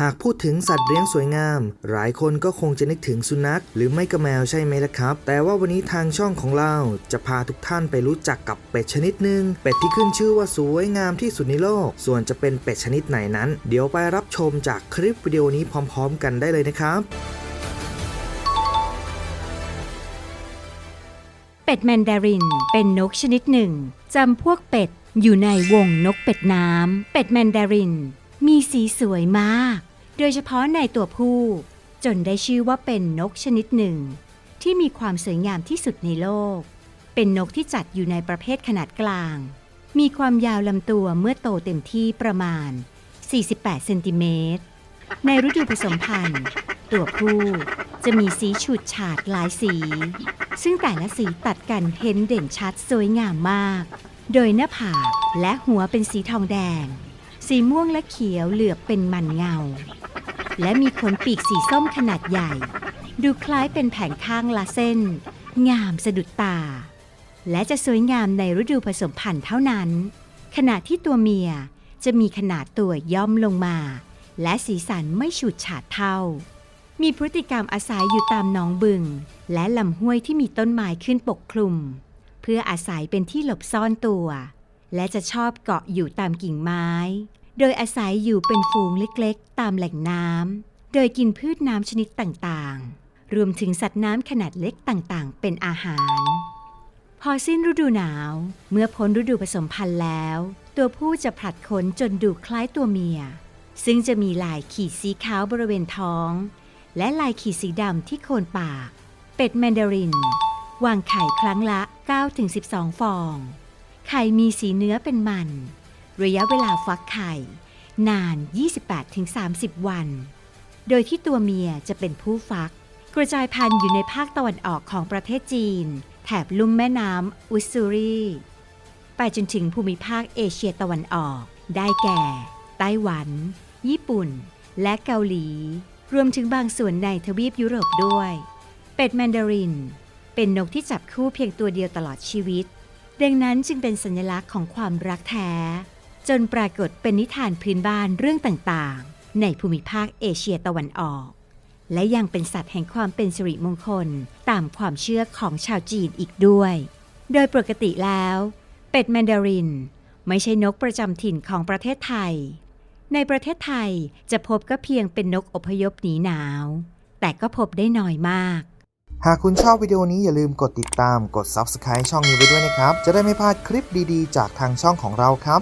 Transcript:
หากพูดถึงสัตว์เลี้ยงสวยงาม หลายคนก็คงจะนึกถึงสุนัข หรือไม่ก็แมวใช่ไหมล่ะครับ แต่ว่าวันนี้ทางช่องของเราจะพาทุกท่านไปรู้จักกับเป็ดชนิดหนึ่งเป็ดที่ขึ้นชื่อว่าสวยงามที่สุดในโลก ส่วนจะเป็นเป็ดชนิดไหนนั้น เดี๋ยวไปรับชมจากคลิปวิดีโอนี้พร้อม ๆ กันได้เลยนะครับ เป็ดแมนดาริน เป็นนกชนิดหนึ่งจำพวกเป็ดอยู่ในวงนกเป็ดน้ำเป็ดแมนดาริน มีสีสวยมาก โดยเฉพาะในตัวผู้ จนได้ชื่อว่าเป็นนกชนิดหนึ่ง ที่มีความสวยงามที่สุดในโลก เป็นนกที่จัดอยู่ในประเภทขนาดกลาง มีความยาวลำตัวเมื่อโตเต็มที่ประมาณ 48 เซนติเมตร ในฤดูผสมพันธุ์ ตัวผู้จะมีสีฉูดฉาดหลายสี ซึ่งแต่ละสีตัดกันเห็นเด่นชัดสวยงามมาก โดยหน้าผากและหัวเป็นสีทองแดง สีม่วงและเขียวเหลือบเป็นมันเงา และมีขนปีกสีส้มขนาดใหญ่ ดูคล้ายเป็นแผงข้างละเส้น งามสะดุดตา และจะสวยงามในฤดูผสมพันธุ์เท่านั้น ขณะที่ตัวเมียจะมีขนาดตัวย่อมลงมา และสีสันไม่ฉูดฉาดเท่า มีพฤติกรรมอาศัยอยู่ตามหนองบึง และลำห้วยที่มีต้นไม้ขึ้นปกคลุม เพื่ออาศัยเป็นที่หลบซ่อนตัว และจะชอบเกาะอยู่ตามกิ่งไม้ โดยอาศัยอยู่เป็นฝูงเล็กๆ ตามแหล่งน้ำ โดยกินพืชน้ำชนิดต่างๆ รวมถึงสัตว์น้ำขนาดเล็กต่างๆ เป็นอาหาร พอสิ้นฤดูหนาว เมื่อพ้นฤดูผสมพันธุ์แล้ว ตัวผู้จะผลัดขนจนดูคล้ายตัวเมีย ซึ่งจะมีลายขีดสีขาวบริเวณท้อง และลายขีดสีดำที่โคนปาก เป็ดแมนดาริน วางไข่ครั้งละ 9-12 ฟอง ไข่มีสีเนื้อเป็นมัน ระยะเวลาฟักไข่ นาน 28-30 วัน โดยที่ตัวเมียจะเป็นผู้ฟัก กระจายพันธุ์อยู่ในภาคตะวันออกของประเทศจีน แถบลุ่มแม่น้ำอุสซูรีไปจนถึงภูมิภาคเอเชียตะวันออก ได้แก่ ไต้หวัน ญี่ปุ่น และเกาหลี รวมถึงบางส่วนในทวีปยุโรปด้วย เป็ดแมนดาริน เป็นนกที่จับคู่เพียงตัวเดียวตลอดชีวิต ดังนั้นจึงเป็นสัญลักษณ์ของความรักแท้ จนปรากฏเป็นนิทานพื้นบ้านเรื่องต่างๆ ในภูมิภาคเอเชียตะวันออก และยังเป็นสัตว์แห่งความเป็นสิริมงคลตามความเชื่อของชาวจีนอีกด้วย โดยปกติแล้ว เป็ดแมนดาริน ไม่ใช่นกประจำถิ่นของประเทศไทย ในประเทศไทยจะพบก็เพียงเป็นนกอพยพหนีหนาว แต่ก็พบได้น้อยมากหากคุณชอบวิดีโอนี้อย่าลืมกดติดตามกด Subscribe ช่องนี้ไว้ด้วยนะครับ จะได้ไม่พลาดคลิปดีๆ จากทางช่องของเราครับ